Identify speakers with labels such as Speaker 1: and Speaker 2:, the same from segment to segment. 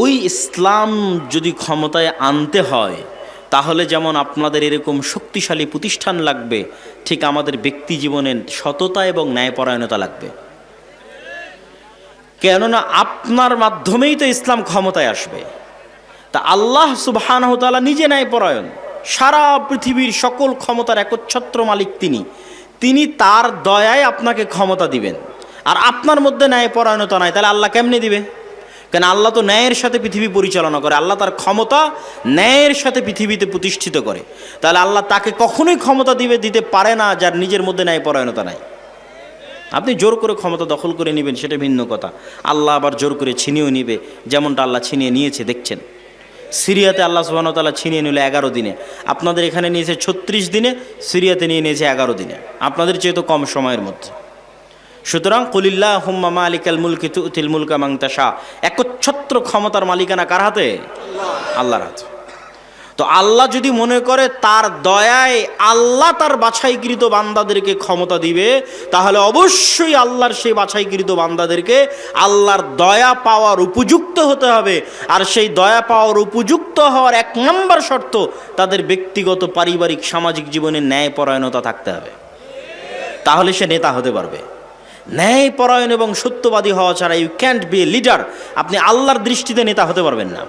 Speaker 1: ওই ইসলাম যদি ক্ষমতায় আনতে হয়, তাহলে যেমন আপনাদের এরকম শক্তিশালী প্রতিষ্ঠান লাগবে, ঠিক আমাদের ব্যক্তি জীবনে সততা এবং ন্যায়পরায়ণতা লাগবে। কেননা আপনার মাধ্যমেই তো ইসলাম ক্ষমতায় আসবে। তা আল্লাহ সুবাহানহতালা নিজে ন্যায়পরায়ণ। সারা পৃথিবীর সকল ক্ষমতার একচ্ছত্র মালিক তিনি। তিনি তার দয়ায় আপনাকে ক্ষমতা দিবেন। আর আপনার মধ্যে ন্যায়পরায়ণতা নাই, তাহলে আল্লাহ কেমনে দিবে? কেন আল্লাহ তো ন্যায়ের সাথে পৃথিবী পরিচালনা করে, আল্লাহ তার ক্ষমতা ন্যায়ের সাথে পৃথিবীতে প্রতিষ্ঠিত করে। তাহলে আল্লাহ তাকে কখনোই ক্ষমতা দিবে, দিতে পারে না, যার নিজের মধ্যে ন্যায়পরায়ণতা নাই। আপনি জোর করে ক্ষমতা দখল করে নেবেন, সেটা ভিন্ন কথা। আল্লাহ আবার জোর করে ছিনিয়েও নিবে, যেমনটা আল্লাহ ছিনিয়ে নিয়েছে, দেখছেন। সিরিয়াতে আল্লাহ সুবাহতাল্লাহ ছিনিয়ে নিল এগারো দিনে। আপনাদের এখানে নিয়েছে ছত্রিশ দিনে, সিরিয়াতে নিয়ে নিয়েছে এগারো দিনে। আপনাদের চেয়ে তো কম সময়ের মধ্যে। সুতরাং কলিল্লাহ হুম্মা মালিকাল মুলকি তুতিল মুলকা মাংতাসা একচ্ছত্র ক্ষমতার মালিকানা কার হাতে? আল্লাহর হাতে। তো আল্লাহ যদি মনে করে তার দয়ায় আল্লাহ তার বাছাইকৃত বান্দাদেরকে ক্ষমতা দিবে, তাহলে অবশ্যই আল্লাহর সেই বাছাইকৃত বান্দাদেরকে আল্লাহর দয়া পাওয়ার উপযুক্ত হতে হবে। আর সেই দয়া পাওয়ার উপযুক্ত হওয়ার এক নম্বর শর্ত তাদের ব্যক্তিগত, পারিবারিক, সামাজিক জীবনে ন্যায়পরায়ণতা থাকতে হবে। তাহলে সে নেতা হতে পারবে। ন্যায়পরায়ণ এবং সত্যবাদী হওয়া ছাড়া you can't be a leader আপনি আল্লাহর দৃষ্টিতে নেতা হতে পারবেন না।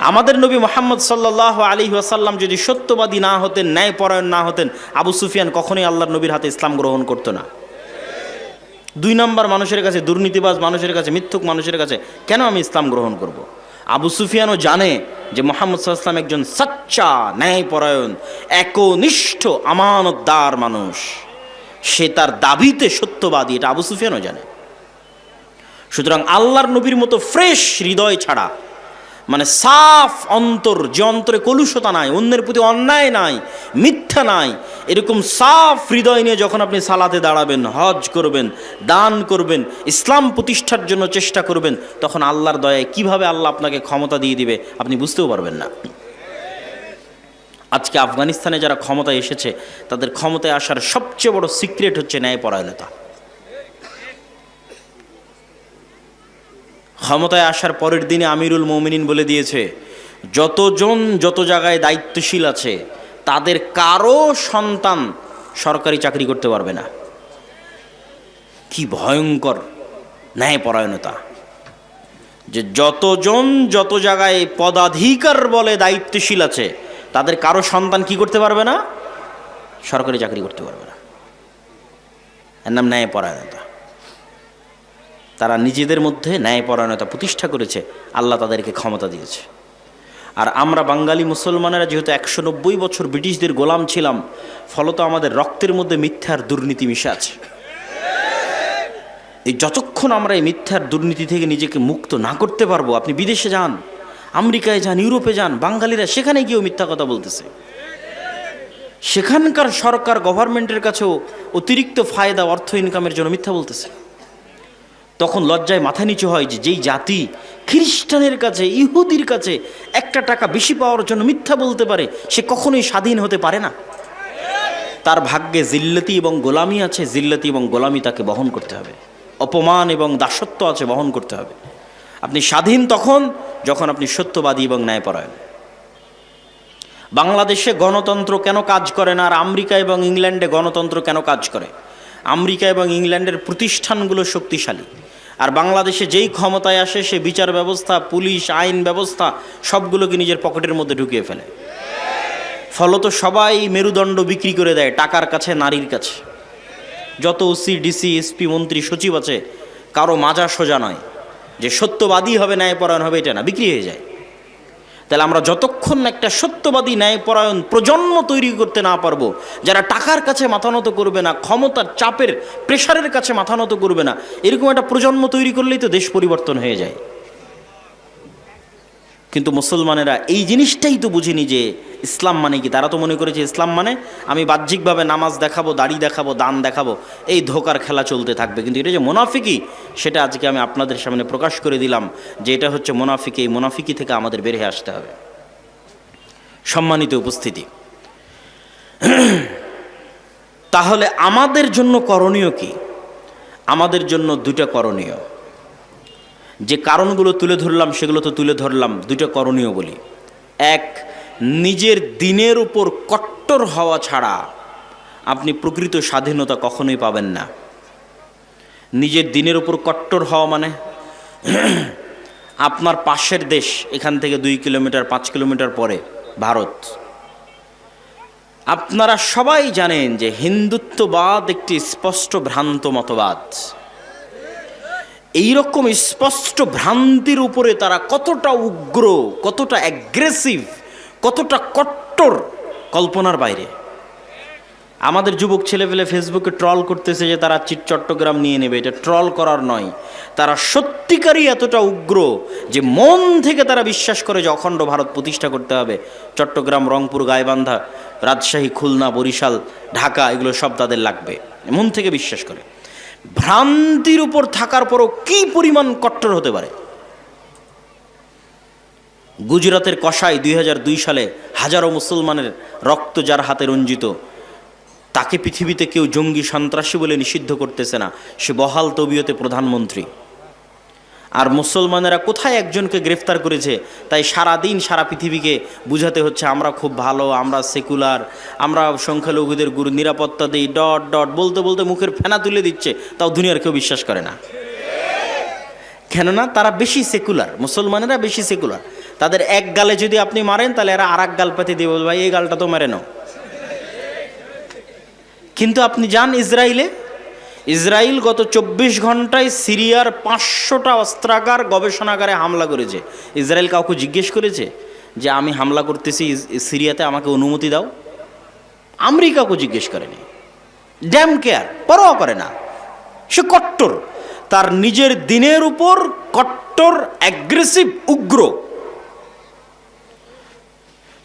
Speaker 1: আমাদের নবী মোহাম্মদ সাল্লাহ আলী ওয়াসাল্লাম যদি সত্যবাদী না হতেন, ন্যায়পরায়ণ না হতেন, আবু সুফিয়ান কখনোই আল্লাহর নবীর হাতে ইসলাম গ্রহণ করতো না। দুই নম্বর মানুষের কাছে, দুর্নীতিবাজ মানুষের কাছে, মিথ্যুক মানুষের কাছে কেন আমি ইসলাম গ্রহণ করব। আবু সুফিয়ানও জানে যে মোহাম্মদ সাল্লাম একজন সচ্চা, ন্যায়পরায়ণ, একনিষ্ঠ, আমানতদার মানুষ। সে তার দাবিতে সত্যবাদী, এটা আবু সুফিয়ানও জানে। সুতরাং আল্লাহর নবীর মতো ফ্রেশ হৃদয় ছাড়া মানে সাফ অন্তর, যে অন্তরে কলুষতা নাই, অন্যের প্রতি অন্যায় নাই, মিথ্যা নাই, এরকম সাফ হৃদয় নিয়ে যখন আপনি সালাতে দাঁড়াবেন, হজ করবেন, দান করবেন, ইসলাম প্রতিষ্ঠার জন্য চেষ্টা করবেন, তখন আল্লাহর দয়ায় কীভাবে আল্লাহ আপনাকে ক্ষমতা দিয়ে দিবে, আপনি বুঝতেও পারবেন না। আজকে আফগানিস্তানে যারা ক্ষমতায় এসেছে, তাদের ক্ষমতায় আসার সবচেয়ে বড় সিক্রেট হচ্ছে ন্যায়পরায়ণতা। ক্ষমতায় আসার পরের দিনে আমিরুল মৌমিনিন বলে দিয়েছে, যতজন যত জায়গায় দায়িত্বশীল আছে, তাদের কারও সন্তান সরকারি চাকরি করতে পারবে না। কি ভয়ঙ্কর ন্যায়পরায়ণতা। যে যতজন যত জায়গায় পদাধিকার বলে দায়িত্বশীল আছে তাদের কারও সন্তান কি করতে পারবে না? সরকারি চাকরি করতে পারবে না। এর নাম ন্যায়পরায়ণতা। তারা নিজেদের মধ্যে ন্যায়পরায়ণতা প্রতিষ্ঠা করেছে, আল্লাহ তাদেরকে ক্ষমতা দিয়েছে। আর আমরা বাঙালি মুসলমানেরা যেহেতু একশো নব্বই বছর ব্রিটিশদের গোলাম ছিলাম, ফলত আমাদের রক্তের মধ্যে মিথ্যার দুর্নীতি মিশে আছে। এই যতক্ষণ আমরা এই মিথ্যার দুর্নীতি থেকে নিজেকে মুক্ত না করতে পারব, আপনি বিদেশে যান আমেরিকায় যান, ইউরোপে যান, বাঙালিরা সেখানে গিয়েও মিথ্যা কথা বলতেছে। সেখানকার সরকার গভর্নমেন্টের কাছেও অতিরিক্ত ফায়দা, অর্থ ইনকামের জন্য মিথ্যা বলতেছে। তখন লজ্জায় মাথা নিচু হয় যে যেই জাতি খ্রিস্টানের কাছে, ইহুদির কাছে একটা টাকা বেশি পাওয়ার জন্য মিথ্যা বলতে পারে, সে কখনোই স্বাধীন হতে পারে না। তার ভাগ্যে জিল্লতি এবং গোলামি আছে, জিল্লতি এবং গোলামি তাকে বহন করতে হবে। অপমান এবং দাসত্ব আছে, বহন করতে হবে। আপনি স্বাধীন তখন যখন আপনি সত্যবাদী এবং ন্যায়পরায়ণ। বাংলাদেশে গণতন্ত্র কেন কাজ করে না আর আমেরিকা এবং ইংল্যান্ডে গণতন্ত্র কেন কাজ করে? আমেরিকা এবং ইংল্যান্ডের প্রতিষ্ঠানগুলো শক্তিশালী। আর বাংলাদেশে যেই ক্ষমতায় আসে, সে বিচার ব্যবস্থা, পুলিশ, আইন ব্যবস্থা সবগুলোকে নিজের পকেটের মধ্যে ঢুকিয়ে ফেলে। ফলত সবাই মেরুদণ্ড বিক্রি করে দেয় টাকার কাছে, নারীর কাছে। যত ওসি, ডিসি, এসপি, মন্ত্রী, সচিব আছে, কারও মাজা সোজা নয়। যে সত্যবাদী হবে ন্যায়পরায়ণ হবে, এটা না, বিক্রি হয়ে যায়। তাহলে আমরা যতক্ষণ একটা সত্যবাদী ন্যায়পরায়ণ প্রজন্ম তৈরি করতে না পারব, যারা টাকার কাছে মাথা নত করবে না, ক্ষমতার চাপের, প্রেশারের কাছে মাথা নত করবে না, এরকম একটা প্রজন্ম তৈরি করলেই তো দেশ পরিবর্তন হয়ে যায়। কিন্তু মুসলমানেরা এই জিনিসটাই তো বুঝিনি যে ইসলাম মানে কি। তারা তো মনে করেছে ইসলাম মানে আমি বাহ্যিকভাবে নামাজ দেখাবো, দাড়ি দেখাবো, দান দেখাবো, এই ধোকার খেলা চলতে থাকবে। কিন্তু এটা যে মোনাফিকি সেটা আজকে আমি আপনাদের সামনে প্রকাশ করে দিলাম যে এটা হচ্ছে মোনাফিকি, এই মোনাফিকি থেকে আমাদের বেরিয়ে আসতে হবে। সম্মানিত উপস্থিতি, তাহলে আমাদের জন্য করণীয় কি? আমাদের জন্য দুটা করণীয়। যে কারণগুলো তুলে ধরলাম, সেগুলো তো তুলে ধরলাম দুটো করণীয় বলি। এক, নিজের দিনের উপর কট্টর হওয়া ছাড়া আপনি প্রকৃত স্বাধীনতা কখনোই পাবেন না। নিজের দিনের উপর কট্টর হওয়া মানে আপনার পাশের দেশ, এখান থেকে দুই কিলোমিটার, পাঁচ কিলোমিটার পরে ভারত। আপনারা সবাই জানেন যে হিন্দুত্ববাদ একটি স্পষ্ট ভ্রান্ত মতবাদ। এইরকম স্পষ্ট ভ্রান্তির উপরে তারা কতটা উগ্র, কতটা অ্যাগ্রেসিভ কতটা কট্টর কল্পনার বাইরে। আমাদের যুবক ছেলেপেলে ফেসবুকে ট্রল করতেছে যে তারা চিট চট্টগ্রাম নিয়ে নেবে, এটা ট্রল করার নয়। তারা সত্যিকারই এতটা উগ্র যে মন থেকে তারা বিশ্বাস করে যে অখণ্ড ভারত প্রতিষ্ঠা করতে হবে। চট্টগ্রাম, রংপুর, গাইবান্ধা, রাজশাহী, খুলনা, বরিশাল, ঢাকা, এগুলো সব তাদের লাগবে। মন থেকে বিশ্বাস করে। ভ্রান্তির উপর থাকার পরও কি পরিমাণ কট্টর হতে পারে? গুজরাতের কষাই দুই সালে হাজারো মুসলমানের রক্ত যার হাতে রঞ্জিত, তাকে পৃথিবীতে কেউ জঙ্গি সন্ত্রাসী বলে নিষিদ্ধ করতেছে না, সে বহাল তবিয়তে প্রধানমন্ত্রী। আর মুসলমানেরা কোথায় একজনকে গ্রেফতার করেছে? তাই সারা দিন সারা পৃথিবীকে বুঝাতে হচ্ছে আমরা খুব ভালো, আমরা সেকুলার, আমরা সংখ্যালঘুদের গুরু নিরাপত্তা দিই, ডট ডট, বলতে বলতে মুখের ফেনা তুলে দিচ্ছে, তাও দুনিয়ার কেউ বিশ্বাস করে না। কেননা তারা বেশি সেকুলার, মুসলমানেরা বেশি সেকুলার। তাদের এক গালে যদি আপনি মারেন, তাহলে এরা আর এক গাল পাতি দিয়ে বলবে, ভাই, এই গালটা তো মেরে কিন্তু আপনি যান ইসরায়েলে ইসরায়েল গত চব্বিশ ঘন্টায় সিরিয়ার পাঁচশোটা অস্ত্রাগার গবেষণাগারে হামলা করেছে। ইসরায়েল কাউকে জিজ্ঞেস করেছে যে, আমি হামলা করতেছি সিরিয়াতে আমাকে অনুমতি দাও। আমেরিকাকে জিজ্ঞেস করেনি। ড্যাম কেয়ার পরোয়া করে না। সে কট্টর। তার নিজের দিনের উপর কট্টর অ্যাগ্রেসিভ উগ্র।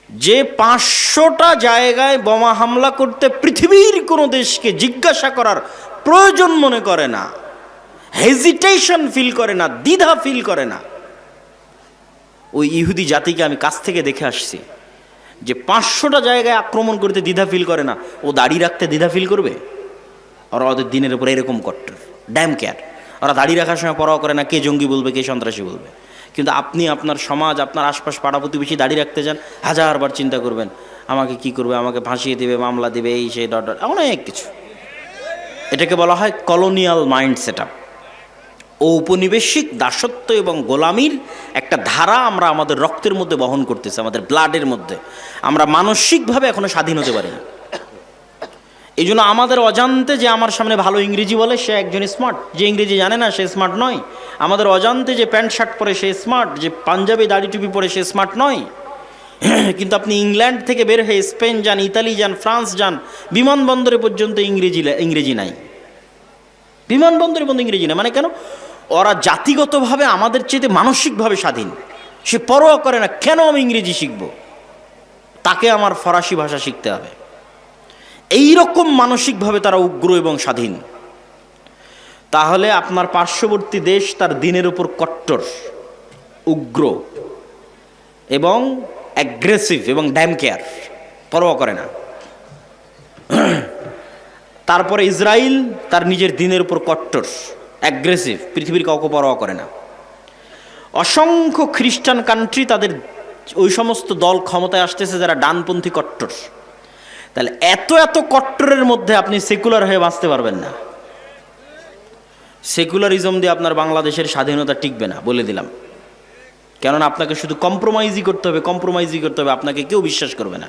Speaker 1: যে পাঁচশোটা জায়গায় বোমা হামলা করতে পৃথিবীর কোনো দেশকে জিজ্ঞাসা করার প্রয়োজন মনে করে না। হেজিটেশন ফিল করে না, দ্বিধা ফিল করে না। ওই ইহুদি জাতিকে আমি কাছ থেকে দেখে আসছি, যে পাঁচশোটা জায়গায় আক্রমণ করতে দ্বিধা ফিল করে না। ও দাড়ি রাখতে দ্বিধা ফিল করবে? ওরা ওদের দিনের উপরে এরকম কট্টর ড্যাম কেয়ার ওরা দাড়ি রাখার সময় পরোয়া করে না, কে জঙ্গি বলবে, কে সন্ত্রাসী বলবে। কিন্তু আপনি, আপনার সমাজ, আপনার আশপাশ পাড়া প্রতিবেশী দাঁড়িয়ে রাখতে চান হাজারবার চিন্তা করবেন, আমাকে কি করবে, আমাকে ফাঁসিয়ে দেবে, মামলা দেবে, এই, সেই ডট অনেক কিছু। এটাকে বলা হয় কলোনিয়াল মাইন্ড সেট আপ ঔপনিবেশিক দাসত্ব এবং গোলামির একটা ধারা আমরা আমাদের রক্তের মধ্যে বহন করতেছি, আমাদের ব্লাডের মধ্যে। আমরা মানসিকভাবে এখনও স্বাধীন হতে পারি না। এই জন্য আমাদের অজান্তে যে আমার সামনে ভালো ইংরেজি বলে, সে একজন স্মার্ট যে ইংরেজি জানে না, সে স্মার্ট নয়। আমাদের অজান্তে যে প্যান্ট শার্ট পরে সে স্মার্ট যে পাঞ্জাবি দাড়ি টুপি পরে সে স্মার্ট নয়। কিন্তু আপনি ইংল্যান্ড থেকে বের হয়ে স্পেন যান, ইতালি যান, ফ্রান্স যান, বিমানবন্দরে পর্যন্ত ইংরেজি ইংরেজি নাই। বিমানবন্দরে পর্যন্ত ইংরেজি নাই। মানে কেন? ওরা জাতিগতভাবে আমাদের চেয়ে মানসিকভাবে স্বাধীন। সে পরোয়া করে না, কেন আমি ইংরেজি শিখব? তাকে আমার ফরাসি ভাষা শিখতে হবে। এই রকম মানসিকভাবে তারা উগ্র এবং স্বাধীন। তাহলে আপনার পার্শ্ববর্তী দেশ তার দিনের উপর কট্টর, উগ্র এবং অ্যাগ্রেসিভ এবং ড্যাম কেয়ার পরোয়া করে না। তারপরে ইসরায়েল তার নিজের দিনের উপর কট্টর অ্যাগ্রেসিভ পৃথিবীর কাউকে পরোয়া করে না। অসংখ্য খ্রিস্টান কান্ট্রি তাদের ওই সমস্ত দল ক্ষমতায় আসতেছে যারা ডানপন্থী কট্টর। তাহলে এত এত কট্টরের মধ্যে আপনি সেকুলার হয়ে বাঁচতে পারবেন না। সেকুলারিজম দিয়ে আপনার বাংলাদেশের স্বাধীনতা টিকবে না, বলে দিলাম। কেননা আপনাকে শুধু কম্প্রোমাইজই করতে হবে কম্প্রোমাইজই করতে হবে, আপনাকে কেউ বিশ্বাস করবে না।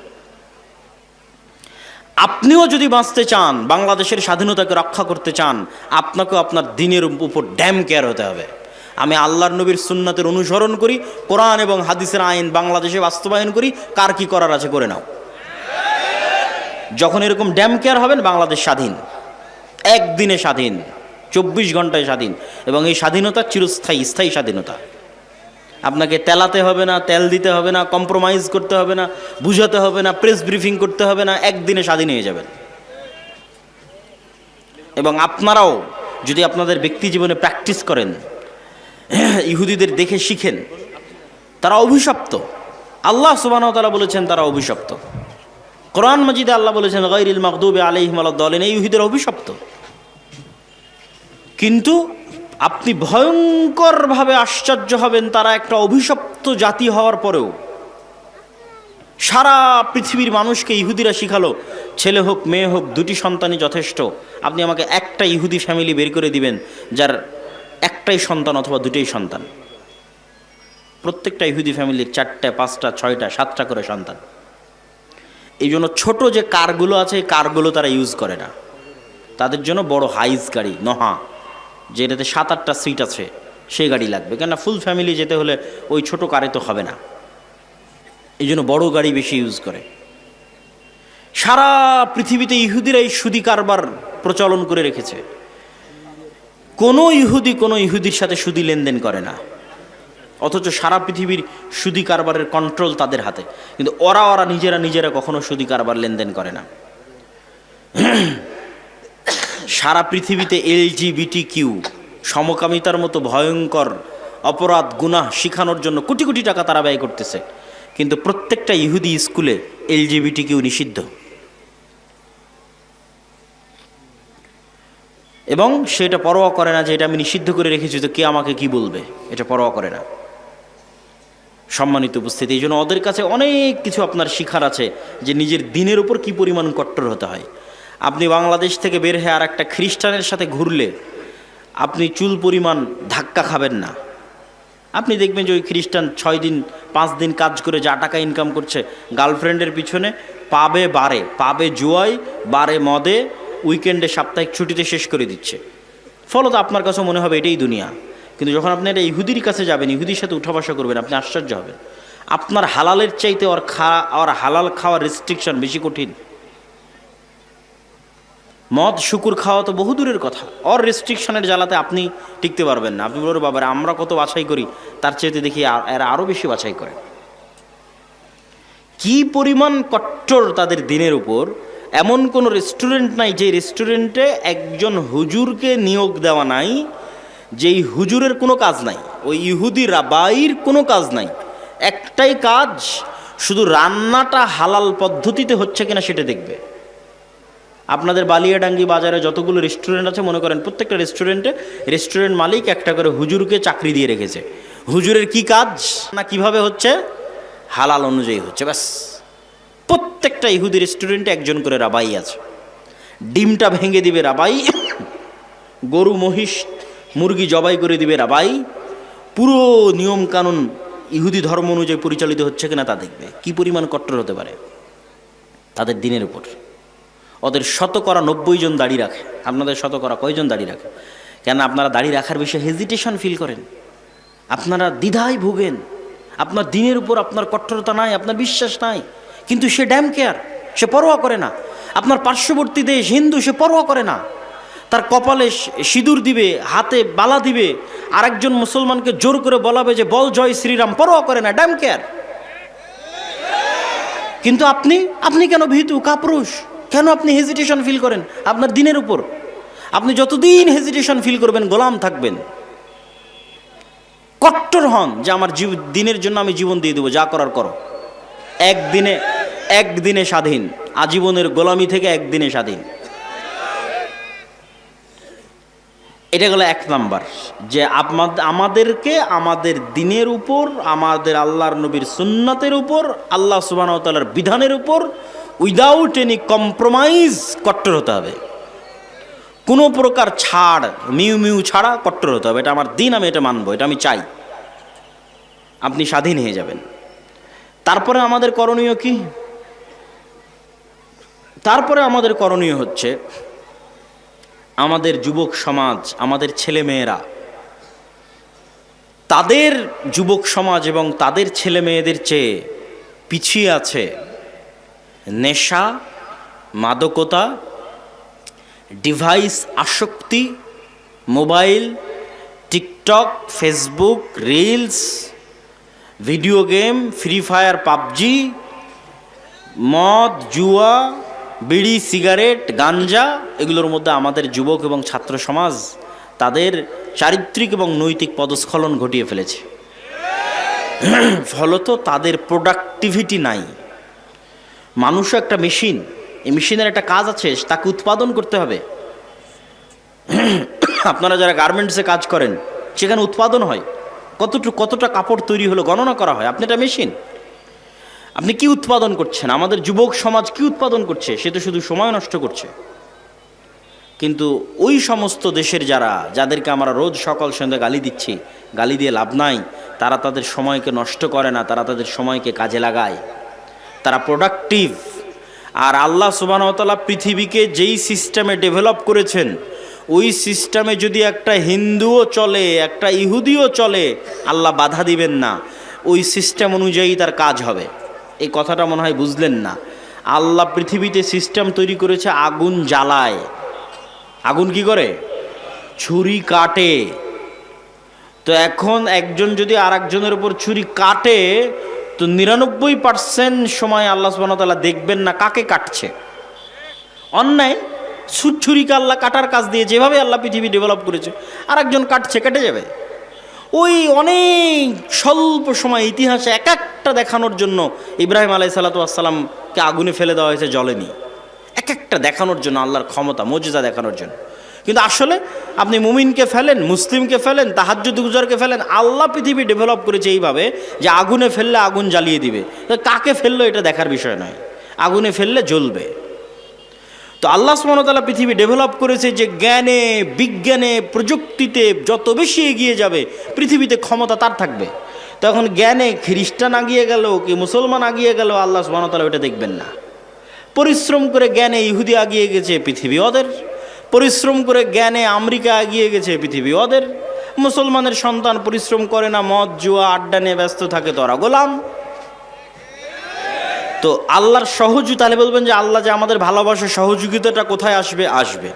Speaker 1: আপনিও যদি বাঁচতে চান, বাংলাদেশের স্বাধীনতাকে রক্ষা করতে চান, আপনাকেও আপনার দিনের উপর ড্যাম কেয়ার হতে হবে। আমি আল্লাহর নবীর সুন্নাতের অনুসরণ করি, কোরআন এবং হাদিসের আইন বাংলাদেশে বাস্তবায়ন করি, কার কি করার আছে করে নাও। যখন এরকম ড্যাম কেয়ার হবেন, বাংলাদেশ স্বাধীন। একদিনে স্বাধীন, চব্বিশ ঘন্টায় স্বাধীন, এবং এই স্বাধীনতা চিরস্থায়ী, স্থায়ী স্বাধীনতা। আপনাকে তেলাতে হবে না, তেল দিতে হবে না কম্প্রোমাইজ করতে হবে না, বুঝাতে হবে না প্রেস ব্রিফিং করতে হবে না, একদিনে স্বাধীন হয়ে যাবেন। এবং আপনারাও যদি আপনাদের ব্যক্তি জীবনে প্র্যাকটিস করেন, ইহুদিদের দেখে শিখেন, তারা অভিশপ্ত। আল্লাহ সুবাহতালা বলেছেন তারা অভিশপ্ত। কোরআন মজিদে আল্লাহ বলেছেন গৈরিল মকদুবে আলিহিম দলেন এই ইহুদের অভিশপ্ত। কিন্তু আপনি ভয়ঙ্করভাবে আশ্চর্য হবেন তারা একটা অভিশপ্ত জাতি হওয়ার পরেও। সারা পৃথিবীর মানুষকে ইহুদিরা শিখালো, ছেলে হোক, মেয়ে হোক, দুটি সন্তানই যথেষ্ট। আপনি আমাকে একটা ইহুদি ফ্যামিলি বের করে দিবেন, যার একটাই সন্তান অথবা দুটোই সন্তান। প্রত্যেকটা ইহুদি ফ্যামিলির চারটা, পাঁচটা, ছয়টা, সাতটা করে সন্তান। এই জন্য ছোট যে কারগুলো আছে, এই কারগুলো তারা ইউজ করে না। তাদের জন্য বড় হাইজ গাড়ি, নহা। যেটাতে সাত আটটা সিট আছে, সেই গাড়ি লাগবে। কেননা ফুল ফ্যামিলি যেতে হলে ওই ছোট কারে তো হবে না। এই জন্য বড় গাড়ি বেশি ইউজ করে। সারা পৃথিবীতে ইহুদিরা এই সুদি কারবার প্রচলন করে রেখেছে। কোনো ইহুদি কোনো ইহুদির সাথে সুদি লেনদেন করে না। অথচ সারা পৃথিবীর সুদি কারবারের কন্ট্রোল তাদের হাতে। কিন্তু ওরা ওরা নিজেরা নিজেরা কখনো সুদি কারবার লেনদেন করে না। সারা পৃথিবীতে এলজিবিটি কিউ সমকামিতার মতো ভয়ঙ্কর অপরাধ, গুনাহ শিখানোর জন্য কোটি কোটি টাকা তারা ব্যয় করতেছে। কিন্তু প্রত্যেকটা ইহুদি স্কুলে এলজিবিটি কিউ নিষিদ্ধ। এবং সেটা পরোয়া করে না যে এটা আমি নিষিদ্ধ করে রেখেছি, তো কে আমাকে কি বলবে? এটা পরোয়া করে না। সম্মানিত উপস্থিতি, এই জন্য ওদের কাছে অনেক কিছু আপনার শিখার আছে যে নিজের দিনের উপর কি পরিমাণ কট্টর হতে হয়। আপনি বাংলাদেশ থেকে বের হয়ে আর একটা খ্রিস্টানের সাথে ঘুরলে আপনি চুল পরিমাণ ধাক্কা খাবেন না। আপনি দেখবেন যে ওই খ্রিস্টান ছয় দিন, পাঁচ দিন কাজ করে যা টাকা ইনকাম করছে গার্লফ্রেন্ডের পিছনে পাবে বারে, পাবে জুয়াই, বারে মদে উইকেন্ডে সাপ্তাহিক ছুটিতে শেষ করে দিচ্ছে। ফলত আপনার কাছে মনে হবে এটাই দুনিয়া। কিন্তু যখন আপনি এটা ইহুদির কাছে যাবেন, ইহুদির সাথে উঠা বসা করবেন, আপনি আশ্চর্য হবেন। আপনার হালালের চাইতে ওর খা ওর হালাল খাওয়ার রেস্ট্রিকশন বেশি কঠিন। মদ, শুকুর খাওয়া তো বহু দূরের কথা। অর রেস্ট্রিকশনের জ্বালাতে আপনি টিকতে পারবেন না। আপনি বলবেন, বাবারে, আমরা কত বাছাই করি। তার চাইতে দেখি এরা আরও বেশি বাছাই করে। কি পরিমাণ কট্টর তাদের দিনের উপর, এমন কোনো রেস্টুরেন্ট নাই যে রেস্টুরেন্টে একজন হুজুরকে নিয়োগ দেওয়া নাই, যেই হুজুরের কোনো কাজ নাই, ওই ইহুদি রাবাইর কোনো কাজ নাই। একটাই কাজ, শুধু রান্নাটা হালাল পদ্ধতিতে হচ্ছে কিনা সেটা দেখবে। আপনাদের বালিয়াডাঙ্গি বাজারে যতগুলো রেস্টুরেন্ট আছে, মনে করেন প্রত্যেকটা রেস্টুরেন্টে রেস্টুরেন্ট মালিক একটা করে হুজুরকে চাকরি দিয়ে রেখেছে। হুজুরের কি কাজ? না কীভাবে হচ্ছে? হালাল অনুযায়ী হচ্ছে, ব্যাস। প্রত্যেকটা ইহুদি রেস্টুরেন্টে একজন করে রাবাই আছে। ডিমটা ভেঙে দিবে রাবাই, গরু, মহিষ, মুরগি জবাই করে দিবে রাবাই। পুরো নিয়ম কানুন ইহুদি ধর্ম অনুযায়ী পরিচালিত হচ্ছে কিনা তা দেখবে। কি পরিমাণ কট্টর হতে পারে? তাদের দিনের উপর। ওদের শতকরা নব্বই জন দাড়ি রাখে। আপনাদের শতকরা কয়জন দাড়ি রাখে? কেন আপনারা দাড়ি রাখার বিষয়ে হেজিটেশন ফিল করেন। আপনারা দ্বিধায় ভুগেন। আপনার দিনের উপর আপনার কঠোরতা নাই, আপনার বিশ্বাস নাই। কিন্তু সে ড্যাম কেয়ার সে পরোয়া করে না। আপনার পার্শ্ববর্তী দেশ হিন্দু, সে পরোয়া করে না। তার কপালে সিঁদুর দিবে, হাতে বালা দিবে, আরেকজন মুসলমানকে জোর করে বলাবে যে, বল জয় শ্রীরাম। পরোয়া করে না ড্যাম কেয়ার কিন্তু আপনি আপনি কেন ভীতু, কাপুরুষ? কেন আপনি হেজিটেশন ফিল করেন? আপনার দিনের উপর। আপনি যতদিন হেজিটেশন ফিল করবেন, গোলাম থাকবেন। কট্টর হন যে আমার জীব দিনের জন্য আমি জীবন দিয়ে দেবো, যা করার করো। একদিনে একদিনে স্বাধীন। আজীবনের গোলামি থেকে একদিনে স্বাধীন। এটা গেলো এক নাম্বার, যে আমাদ- আমাদেরকে আমাদের দিনের উপর, আমাদের আল্লাহর নবীর সুন্নাতের উপর, আল্লাহ সুবাহতালার বিধানের উপর উইদাউট এনি কম্প্রোমাইজ কট্টর হতে হবে। কোনো প্রকার ছাড়, মিউ মিউ ছাড়া কট্টর হতে হবে। এটা আমার দিন, আমি এটা মানবো, এটা আমি চাই। আপনি স্বাধীন হয়ে যাবেন। তারপরে আমাদের করণীয় কি? তারপরে আমাদের করণীয় হচ্ছে, আমাদের যুবক সমাজ, আমাদের ছেলে মেয়েরা তাদের যুবক সমাজ এবং তাদের ছেলে মেয়েদের চেয়ে পিছিয়ে আছে নেশা, মাদকতা, ডিভাইস আসক্তি, mobile, TikTok, Facebook, reels, video game, free fire, PUBG, মদ, জুয়া, বিড়ি, সিগারেট, গাঞ্জা, এগুলোর মধ্যে আমাদের যুবক এবং ছাত্র সমাজ তাদের চারিত্রিক এবং নৈতিক পদস্খলন ঘটিয়ে ফেলেছে। ফলত তাদের প্রোডাক্টিভিটি নাই। মানুষও একটা মেশিন। এই মেশিনের একটা কাজ আছে, তাকে উৎপাদন করতে হবে। আপনারা যারা গার্মেন্টসে কাজ করেন, সেখানে উৎপাদন হয়। কতটুকু, কতটা কাপড় তৈরি হলো গণনা করা হয়, আপনি এটা মেশিন। আপনি কি উৎপাদন করছেন? আমাদের যুবক সমাজ কি উৎপাদন করছে? সে তো শুধু সময় নষ্ট করছে। কিন্তু ওই সমস্ত দেশের যারা, যাদেরকে আমরা রোজ সকাল সন্ধ্যা গালি দিচ্ছি, গালি দিয়ে লাভ নাই, তারা তাদের সময়কে নষ্ট করে না, তারা তাদের সময়কে কাজে লাগায়। তারা প্রোডাক্টিভ আর আল্লাহ সুবাহতলা পৃথিবীকে যেই সিস্টেমে ডেভেলপ করেছেন, ওই সিস্টেমে যদি একটা হিন্দুও চলে, একটা ইহুদিও চলে, আল্লাহ বাধা দিবেন না। ওই সিস্টেম অনুযায়ী তার কাজ হবে। এই কথাটা মনে হয় বুঝলেন না। আল্লাহ পৃথিবীতে সিস্টেম তৈরি করেছে, আগুন জ্বালায়। আগুন কি করে? ছুরি কাটে। তো এখন একজন যদি আর একজনের উপর ছুরি কাটে তো নিরানব্বই পার্সেন্ট সময় আল্লাহ সুবাহতাল্লাহ দেখবেন না কাকে কাটছে। অন্যায় ছুরিকে আল্লাহ কাটার কাজ দিয়ে যেভাবে আল্লাহ পৃথিবী ডেভেলপ করেছে আর একজন কাটছে, কেটে যাবে। ওই অনেক স্বল্প সময় ইতিহাসে এক একটা দেখানোর জন্য ইব্রাহিম আলাই সাল্লাতামকে আগুনে ফেলে দেওয়া হয়েছে, জলেনি। এক একটা দেখানোর জন্য আল্লাহর ক্ষমতা মজিজা দেখানোর জন্য। কিন্তু আসলে আপনি মুমিনকে ফেলেন, মুসলিমকে ফেলেন, তাহাজ্জুদ গুজরকে ফেলেন, আল্লাহ পৃথিবী ডেভেলপ করেছে এইভাবে যে আগুনে ফেললে আগুন জ্বালিয়ে দিবে। তো কাকে ফেলল এটা দেখার বিষয় নয়। আগুনে ফেললে জ্বলবে। তো আল্লাহ সুমনতালা পৃথিবী ডেভেলপ করেছে যে জ্ঞানে, বিজ্ঞানে, প্রযুক্তিতে যত বেশি এগিয়ে যাবে, পৃথিবীতে ক্ষমতা তার থাকবে। তখন জ্ঞানে খ্রিস্টান আগিয়ে গেল কি মুসলমান আগিয়ে গেল, আল্লাহ সুমনতালা ওটা দেখবেন না। পরিশ্রম করে জ্ঞানে ইহুদি আগিয়ে গেছে, পৃথিবী ওদের। পরিশ্রম করে জ্ঞানে আমেরিকা এগিয়ে গেছে পৃথিবী। ওদের মুসলমানের সন্তান পরিশ্রম করে না, মদ, জুয়া, আড্ডা নিয়ে ব্যস্ত থাকে তোরা। গোলাম! তো আল্লাহর সহযোগী তাহলে বলবেন যে, আল্লাহ যে আমাদের ভালোবাসা, সহযোগিতাটা কোথায় আসবে? আসবে।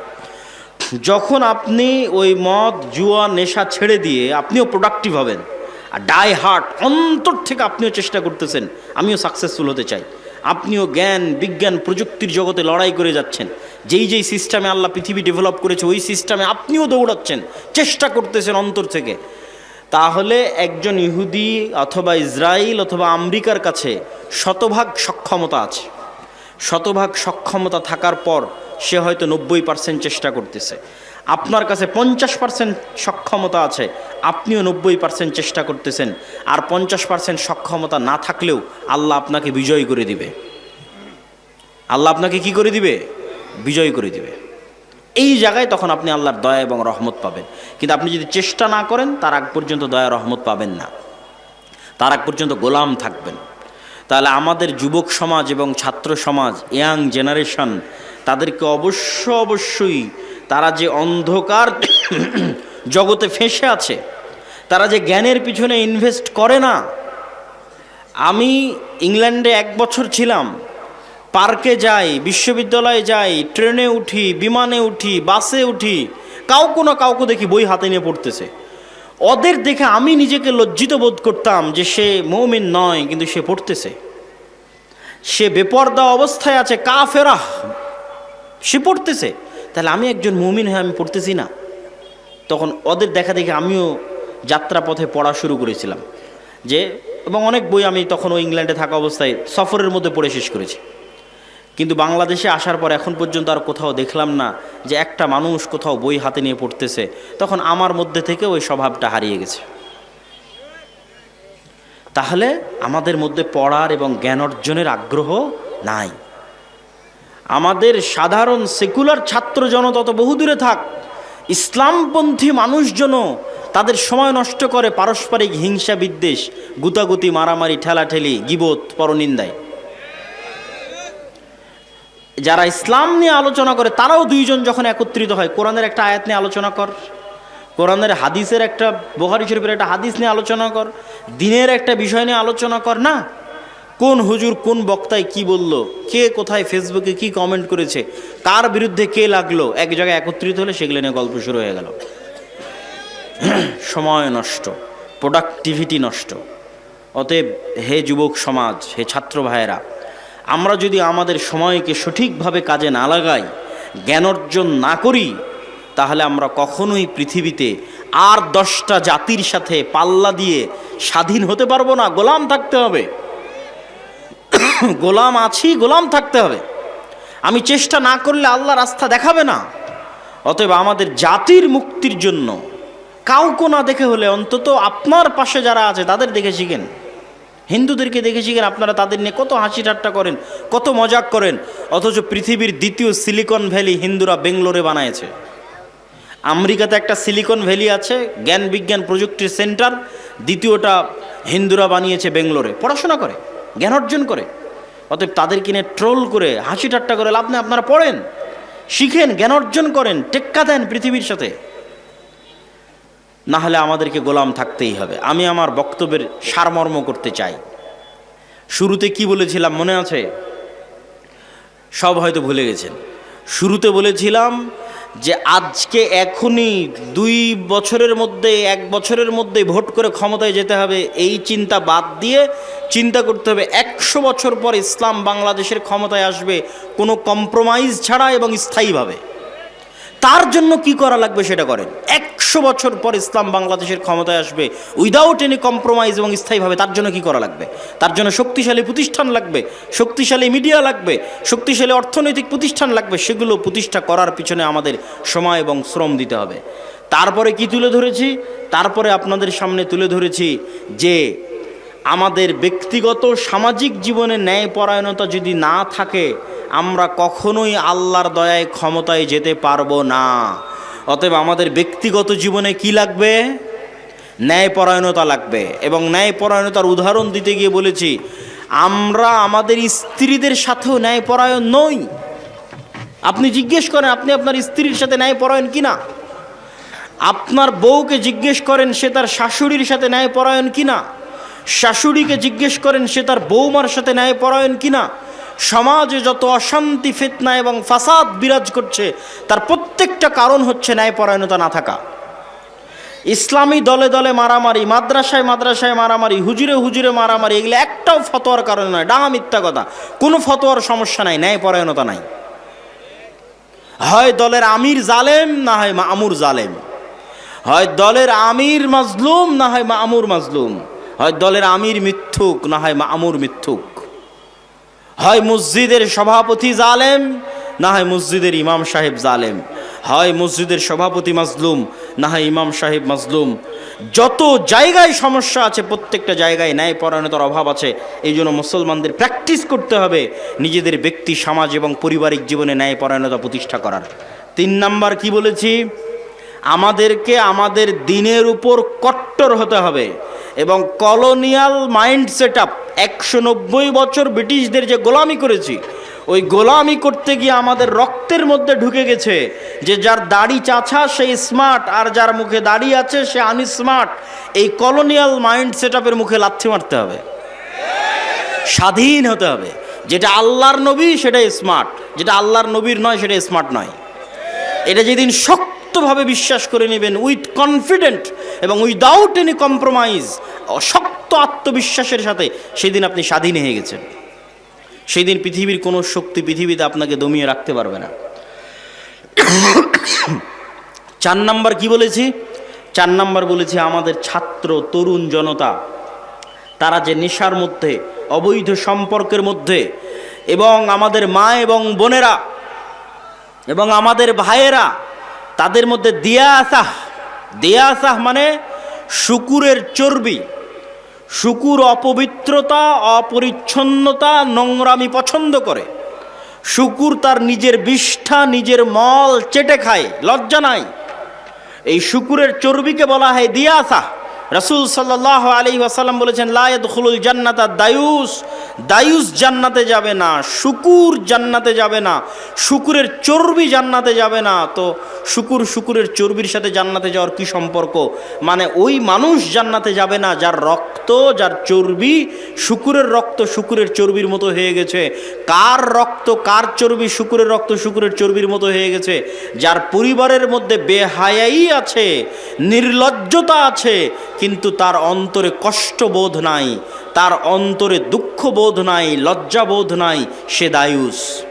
Speaker 1: যখন আপনি ওই মদ, জুয়া, নেশা ছেড়ে দিয়ে আপনিও প্রোডাক্টিভ হবেন, আর ডাই হার্ট অন্তর থেকে আপনিও চেষ্টা করতেছেন, আমিও সাকসেসফুল হতে চাই। আপনিও জ্ঞান, বিজ্ঞান প্রযুক্তির জগতে লড়াই করে যাচ্ছেন। যেই যেই সিস্টেমে আল্লাহ পৃথিবী ডেভেলপ করেছে, ওই সিস্টেমে আপনিও দৌড়াচ্ছেন, চেষ্টা করতেছেন অন্তর থেকে। তাহলে একজন ইহুদি অথবা ইসরায়েল অথবা আমেরিকার কাছে শতভাগ সক্ষমতা আছে। শতভাগ সক্ষমতা থাকার পর সে হয়তো নব্বই পার্সেন্ট চেষ্টা করতেছে। আপনার কাছে পঞ্চাশ পার্সেন্ট সক্ষমতা আছে, আপনিও নব্বই পার্সেন্ট চেষ্টা করতেছেন, আর পঞ্চাশ পার্সেন্ট সক্ষমতা না থাকলেও আল্লাহ আপনাকে বিজয় করে দিবে। আল্লাহ আপনাকে কি করে দিবে? বিজয় করে দিবে। এই জায়গায় তখন আপনি আল্লাহর দয়া এবং রহমত পাবেন। কিন্তু আপনি যদি চেষ্টা না করেন, তার আগ পর্যন্ত দয়া রহমত পাবেন না। তার আগ পর্যন্ত গোলাম থাকবেন। তাহলে আমাদের যুবক সমাজ এবং ছাত্র সমাজ, ইয়াং জেনারেশন, তাদেরকে অবশ্য অবশ্যই তারা যে অন্ধকার জগতে ফেঁসে আছে, তারা যে জ্ঞানের পিছনে ইনভেস্ট করে না। আমি ইংল্যান্ডে এক বছর ছিলাম, পার্কে যাই, বিশ্ববিদ্যালয়ে যাই, ট্রেনে উঠি, বিমানে উঠি, বাসে উঠি, কাউকে না কাউকে দেখি বই হাতে নিয়ে পড়তেছে। ওদের দেখে আমি নিজেকে লজ্জিত বোধ করতাম যে সে মৌমিন নয়, কিন্তু সে পড়তেছে। সে বেপর্দা অবস্থায় আছে কা ফেরাহ সে পড়তেছে। তাহলে আমি একজন মুমিন হয়ে আমি পড়তেছি না। তখন ওদের দেখা দেখে আমিও যাত্রাপথে পড়া শুরু করেছিলাম। যে, এবং অনেক বই আমি তখন ওই ইংল্যান্ডে থাকা অবস্থায় সফরের মধ্যে পড়ে শেষ করেছি। কিন্তু বাংলাদেশে আসার পর এখন পর্যন্ত আর কোথাও দেখলাম না যে একটা মানুষ কোথাও বই হাতে নিয়ে পড়তেছে। তখন আমার মধ্যে থেকে ওই স্বভাবটা হারিয়ে গেছে। তাহলে আমাদের মধ্যে পড়ার এবং জ্ঞান অর্জনের আগ্রহ নাই। আমাদের সাধারণ সেকুলার ছাত্র জনতা তো বহুদূরে থাক, ইসলামপন্থী মানুষজনও তাদের সময় নষ্ট করে পারস্পরিক হিংসা বিদ্বেষ, গুতাগুতি, মারামারি, ঠেলাঠেলি, গিবত, পরনিন্দায়। যারা ইসলাম নিয়ে আলোচনা করে, তারাও দুইজন যখন একত্রিত হয়, কোরআনের একটা আয়াত নিয়ে আলোচনা কর, কোরআনের হাদিসের একটা বোহারি শরীফের একটা হাদিস নিয়ে আলোচনা কর, দিনের একটা বিষয় নিয়ে আলোচনা কর, না? কোন হুজুর কোন বক্তায় কি বলল? কে কোথায় ফেসবুকে কি কমেন্ট করেছে? কার বিরুদ্ধে কে লাগল? এক জায়গায় একত্রিত হলে সেগুলো নিয়ে গল্প শুরু হয়ে গেল। সময় নষ্ট প্রোডাক্টিভিটি নষ্ট। অতএব হে যুবক সমাজ, হে ছাত্র ভাইয়েরা, আমরা যদি আমাদের সময়কে সঠিকভাবে কাজে না লাগাই, জ্ঞান অর্জন না করি, তাহলে আমরা কখনোই পৃথিবীতে আর দশটা জাতির সাথে পাল্লা দিয়ে স্বাধীন হতে পারব না, গোলাম থাকতে হবে। গোলাম আছি, গোলাম থাকতে হবে। আমি চেষ্টা না করলে আল্লাহ রাস্তা দেখাবে না। অতএব আমাদের জাতির মুক্তির জন্য কাউকে না দেখে হলে অন্তত আপনার পাশে যারা আছে, তাদের দেখে শিখেন। হিন্দুদেরকে দেখে শিখেন, আপনারা তাদের নিয়ে কত হাসি ঠাট্টা করেন, কত মজাক করেন। অথচ পৃথিবীর দ্বিতীয় সিলিকন ভ্যালি হিন্দুরা বেঙ্গলোরে বানিয়েছে। আমেরিকাতে একটা সিলিকন ভ্যালি আছে, জ্ঞান বিজ্ঞান প্রযুক্তির সেন্টার, দ্বিতীয়টা হিন্দুরা বানিয়েছে বেঙ্গলোরে। পড়াশোনা করে, জ্ঞান অর্জন করে। অতএব তাদের কিনে ট্রোল করে, হাসি ঠাট্টা করে লাভ নেই, আপনারা পড়েন, শিখেন, জ্ঞান অর্জন করেন, টেক্কা দেন পৃথিবীর সাথে। না হলে আমাদেরকে গোলাম থাকতেই হবে। আমি আমার বক্তব্যের সারমর্ম করতে চাই। শুরুতে কি বলেছিলাম মনে আছে? সব হয়তো ভুলে গেছেন। শুরুতে বলেছিলাম যে আজকে এখনই দুই বছরের মধ্যে, এক বছরের মধ্যে ভোট করে ক্ষমতায় যেতে হবে, এই চিন্তা বাদ দিয়ে চিন্তা করতে হবে, একশো বছর পর ইসলাম বাংলাদেশের ক্ষমতায় আসবে, কোনো কম্প্রোমাইজ ছাড়া এবং স্থায়ীভাবে। তার জন্য কি করা লাগবে সেটা করেন। একশো বছর পর ইসলাম বাংলাদেশের ক্ষমতায় আসবে উইদাউট এনি কম্প্রোমাইজ এবং স্থায়ীভাবে তার জন্য কি করা লাগবে? তার জন্য শক্তিশালী প্রতিষ্ঠান লাগবে, শক্তিশালী মিডিয়া লাগবে, শক্তিশালী অর্থনৈতিক প্রতিষ্ঠান লাগবে, সেগুলো প্রতিষ্ঠা করার পিছনে আমাদের সময় এবং শ্রম দিতে হবে। তারপরে কি তুলে ধরেছি? তারপরে আপনাদের সামনে তুলে ধরেছি যে আমাদের ব্যক্তিগত সামাজিক জীবনে ন্যায়পরায়ণতা যদি না থাকে, আমরা কখনোই আল্লাহর দয়ায় ক্ষমতায় যেতে পারব না। অতএব আমাদের ব্যক্তিগত জীবনে কি লাগবে? ন্যায়পরায়ণতা লাগবে। এবং ন্যায়পরায়ণতার উদাহরণ দিতে গিয়ে বলেছি, আমরা আমাদের স্ত্রীদের সাথেও ন্যায়পরায়ণ নই। আপনি জিজ্ঞেস করেন, আপনি আপনার স্ত্রীর সাথে ন্যায়পরায়ণ কিনা আপনার বউকে জিজ্ঞেস করেন, সে তার শাশুড়ির সাথে ন্যায়পরায়ণ কিনা শাশুড়িকে জিজ্ঞেস করেন, সে তার বৌমার সাথে ন্যায়পরায়ণ কিনা? সমাজে যত অশান্তি, ফেতনা এবং ফাসাদ বিরাজ করছে, তার প্রত্যেকটা কারণ হচ্ছে ন্যায়পরায়ণতা না থাকা। ইসলামী দলে দলে মারামারি, মাদ্রাসায় মাদ্রাসায় মারামারি, হুজুরে হুজুরে মারামারি, এগুলো একটাও ফতোয়ার কারণে নয় ডাঙা মিথ্যা কথা। কোনো ফতোয়ার সমস্যা নাই ন্যায়পরায়ণতা নাই। হয় দলের আমির জালেম, না হয় মামুর জালেম। হয় দলের আমির মাজলুম, না হয় মামুর মাজলুম। হয় দলের আমির মিথ্যুক, না হয় মামুর মিথ্যুক। হয় মসজিদের সভাপতি জালেম, না হয় মসজিদের ইমাম সাহেব জালেম। হয় মসজিদের সভাপতি মাজলুম, না হয় ইমাম সাহেব মাজলুম। যত জায়গায় সমস্যা আছে, প্রত্যেকটা জায়গায় ন্যায় পরায়ণতার অভাব আছে। এই জন্য মুসলমানদের প্র্যাকটিস করতে হবে নিজেদের ব্যক্তি, সমাজ এবং পারিবারিক জীবনে ন্যায় পরায়ণতা প্রতিষ্ঠা করার। তিন নাম্বার কি বলেছি? আমাদেরকে আমাদের দিনের উপর কট্টর হতে হবে। এবং কলোনিয়াল মাইন্ড সেট আপ একশো নব্বই বছর ব্রিটিশদের যে গোলামি করেছি, ওই গোলামি করতে গিয়ে আমাদের রক্তের মধ্যে ঢুকে গেছে যে যার দাড়ি চাছা, সে স্মার্ট আর যার মুখে দাড়ি আছে, সে আনস্মার্ট এই কলোনিয়াল মাইন্ড সেট আপের মুখে লাথি মারতে হবে। স্বাধীন হতে হবে। যেটা আল্লাহর নবী সেটা স্মার্ট যেটা আল্লাহর নবীর নয় সেটা স্মার্ট নয়। এটা যেদিন শক্তভাবে বিশ্বাস করে নেবেন, উইথ কনফিডেন্ট এবং উইদাউট এনি কম্প্রোমাইজ শক্ত আত্মবিশ্বাসের সাথে সেদিন আপনি স্বাধীন হয়ে গেছেন। সেই দিন পৃথিবীর কোনো শক্তি পৃথিবীতে আপনাকে দমিয়ে রাখতে পারবে না। চার নাম্বার কি বলেছি? চার নাম্বার বলেছি, আমাদের ছাত্র, তরুণ জনতা, তারা যে নেশার মধ্যে, অবৈধ সম্পর্কের মধ্যে, এবং আমাদের মা এবং বোনেরা, এবং আমাদের ভাইয়েরা তাদের মধ্যে দিয়া আসাহ দিয়া আসাহ মানে শুকুরের চর্বি। শুকুর অপবিত্রতা, অপরিচ্ছন্নতা নোংরামি পছন্দ করে। শুকুর তার নিজের বিষ্ঠা, নিজের মল চেটে খায়, লজ্জা নাই। এই শুকুরের চর্বিকে বলা হয় দিয়াসা রসুল সাল্লাহ আলী ওয়াসাল্লাম বলেছেন লায়দ খুলুল জান্নাতা দায়ুস দায়ুস জান্নাতে যাবে না, শুকুর জান্নাতে যাবে না, শুকুরের চর্বি জান্নাতে যাবে না। তো শুকুর শুকুরের চর্বির সাথে জান্নাতে যাওয়ার কি সম্পর্ক? মানে ওই মানুষ জান্নাতে যাবে না যার রক্ত, যার চর্বি শুকুরের রক্ত শুকুরের চর্বির মতো হয়ে গেছে। কার রক্ত, কার চর্বি শুকুরের রক্ত শুকুরের চর্বির মতো হয়ে গেছে? যার পরিবারের মধ্যে বেহায়াই আছে, নির্লজ্জতা আছে, কিন্তু তার অন্তরে কষ্টবোধ নাই। তার অন্তরে দুঃখ বোধ নাই লজ্জা বোধ নাই, সে দায়ুস।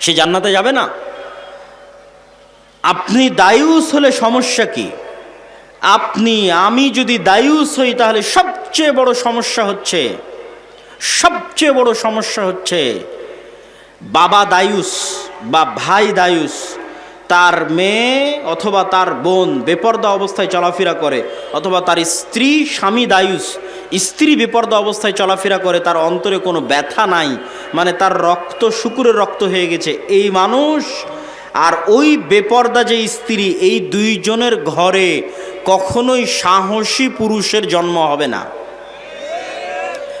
Speaker 1: সে জান্নাতে যাবে না? আপনি দায়ুস হলে সমস্যা কি? আপনি, আমি যদি দায়ুস হই তাহলে সবচেয়ে বড় সমস্যা হচ্ছে, সবচেয়ে বড় সমস্যা হচ্ছে, বাবা দায়ুস বা ভাই দায়ুস তার মেয়ে অথবা তার বোন বেপর্দা অবস্থায় চলাফেরা করে, অথবা তার স্ত্রী স্বামী দায়ুস, স্ত্রী বেপর্দা অবস্থায় চলাফেরা করে, তার অন্তরে কোনো ব্যথা নাই মানে তার রক্ত শুকুরের রক্ত হয়ে গেছে। এই মানুষ আর ওই বেপর্দা যে স্ত্রী, এই দুইজনের ঘরে কখনোই সাহসী পুরুষের জন্ম হবে না।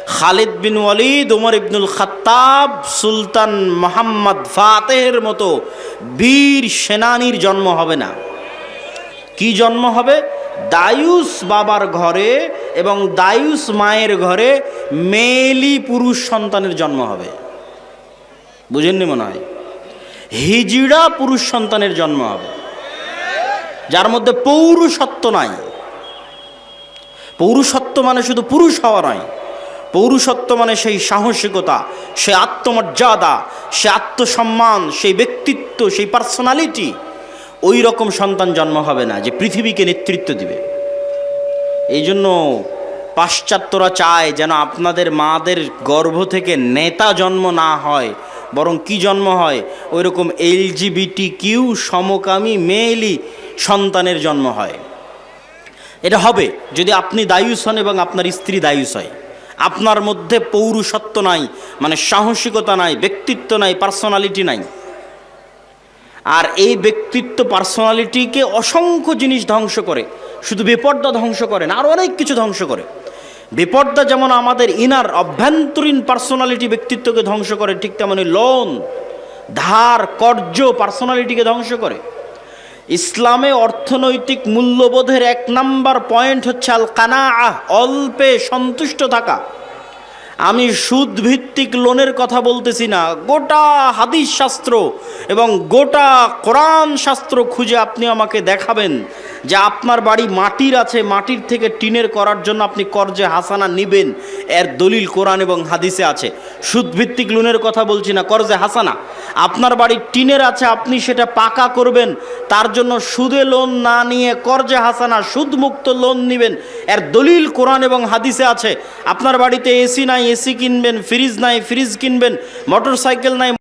Speaker 1: খালিদ বিন ওয়ালিদ, উমর ইবনুল খাত্তাব, সুলতান মোহাম্মদ ফাতেহের মতো বীর সেনানির জন্ম হবে না। কি জন্ম হবে? দায়ুস বাবার ঘরে এবং দায়ুস মায়ের ঘরে মেলি পুরুষ সন্তানের জন্ম হবে। বুঝেননি মনে হয়? হিজড়া পুরুষ সন্তানের জন্ম হবে। যার মধ্যে পৌরুষত্ব নাই। পৌরুষত্ব মানে শুধু পুরুষ হওয়া নয়। পৌরুষত্ব মানে সেই সাহসিকতা, সে আত্মমর্যাদা, সে আত্মসম্মান, সেই ব্যক্তিত্ব, সেই পার্সোনালিটি ওই রকম সন্তান জন্ম হবে না যে পৃথিবীকে নেতৃত্ব দিবে। এই জন্য পাশ্চাত্যরা চায় যেন আপনাদের মাদের গর্ভ থেকে নেতা জন্ম না হয়, বরং কি জন্ম হয়? ওই রকম এলজিবিটি কিউ সমকামী মেয়েলি সন্তানের জন্ম হয়। এটা হবে যদি আপনি দায়ুস হন এবং আপনার স্ত্রী দায়ুস হয়। আপনার মধ্যে পৌরুষত্ব নাই মানে সাহসিকতা নাই, ব্যক্তিত্ব নাই পার্সোনালিটি নাই। আর এই ব্যক্তিত্ব পার্সোনালিটিকে অসংখ্য জিনিস ধ্বংস করে। শুধু বেপর্দা ধ্বংস করে না, আর অনেক কিছু ধ্বংস করে। বেপর্দা যেমন আমাদের ইনার অভ্যন্তরীণ পার্সোনালিটি ব্যক্তিত্বকে ধ্বংস করে, ঠিক তেমনি লোন ধার কর্য পার্সোনালিটিকে ধ্বংস করে। ইসলামে অর্থনৈতিক মূল্যবোধের এক নাম্বার পয়েন্ট হচ্ছে আল কানা অল্পে সন্তুষ্ট থাকা। আমি সুদ ভিত্তিক লোনের কথা বলতেছি না, গোটা হাদিস শাস্ত্র এবং গোটা কোরআন শাস্ত্র খুঁজে আপনি আমাকে দেখাবেন যে আপনার বাড়ি মাটির আছে, মাটির থেকে টিনের করার জন্য আপনি কর্জে হাসানা নিবেন, এর দলিল কোরআন এবং হাদিসে আছে। সুদ ভিত্তিক লোনের কথা বলছি না, কর্জে হাসানা। আপনার বাড়ি টিনের আছে, আপনি সেটা পাকা করবেন, তার জন্য সুদে লোন না নিয়ে কর্জে হাসানা, সুদমুক্ত লোন নেবেন, এর দলিল কোরআন এবং হাদিসে আছে। আপনার বাড়িতে এসি নাই এসি কিনবেন ফ্রিজ নাই ফ্রিজ কিনবেন মোটর সাইকেল নাই